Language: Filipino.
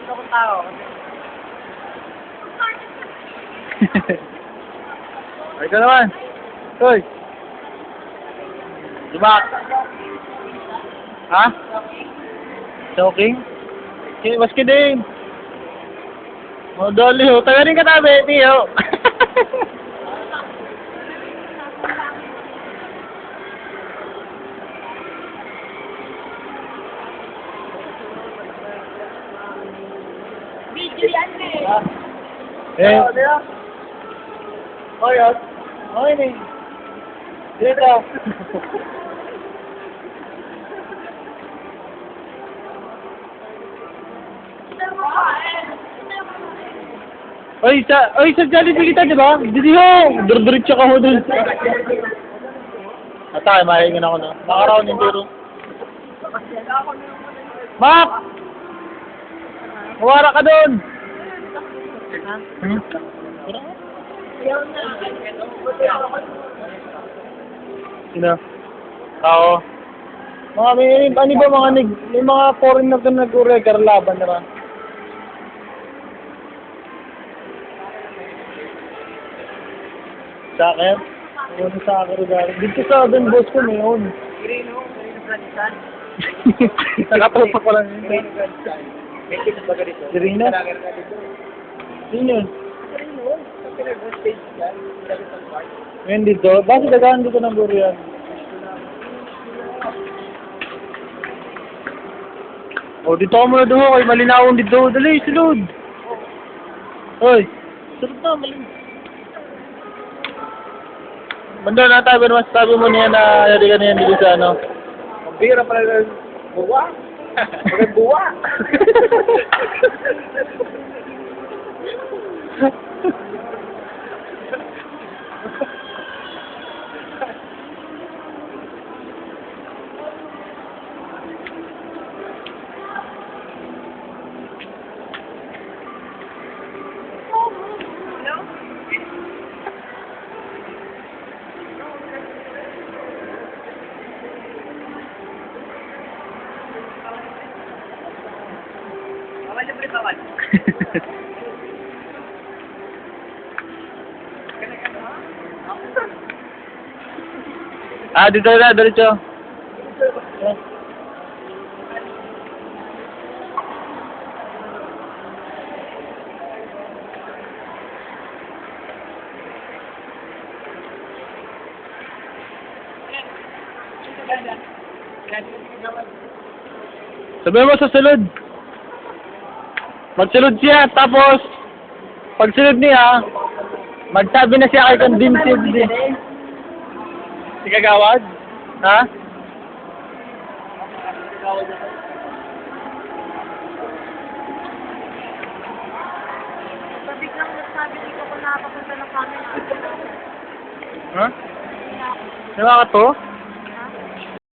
Punta ko tao. Ay ka naman. Hoy. Diba? Ha? Choking? Okay, mas ka din. Oh, dali ho. Taga ka tabi, tiyo. Yan eh. eh, Oh, yun. okay na. Dito. Oy, sa, oy, sa Jollibee kita, di ba? Dito. Durduritsa ka ho dun. Atay, mahingin ako na. Nakaraon yung tiro. Mak! Huwara ka dun! Hmm? Sino? Tao. Mga may, ano ba mga nag, may mga foreigner na nag-regar laban na ba? Sa akin? Ano sa akin regar? Dito sa Don Bosco ngayon. Grino, Grino Franciscan. Nakatropa ko lang yun. Grino Franciscan. May tinas ba ganito? Grino? Talaga na yun? Park. Ngayon dito? Bakit nagahan dito ng Burian? O, dito ako muna doon. Kay malinawon dito. Dali, sulod. Hoy. Sulod na, malin. Banda na tayo, mas sabi mo niya na yari ka niyan dito sa ano. Ang bira pala ng buwa. Mga buwa. Bawal na pala bawal. Ah, dito na, diretso. Sabi mo sa sulod. Magsulod siya, tapos, pag sulod niya, magsabi na siya kay Condimsib. Si Kagawad? Ha? Biglang nagsabi dito ko nakapunta ng camera. Ha? Diba ka to?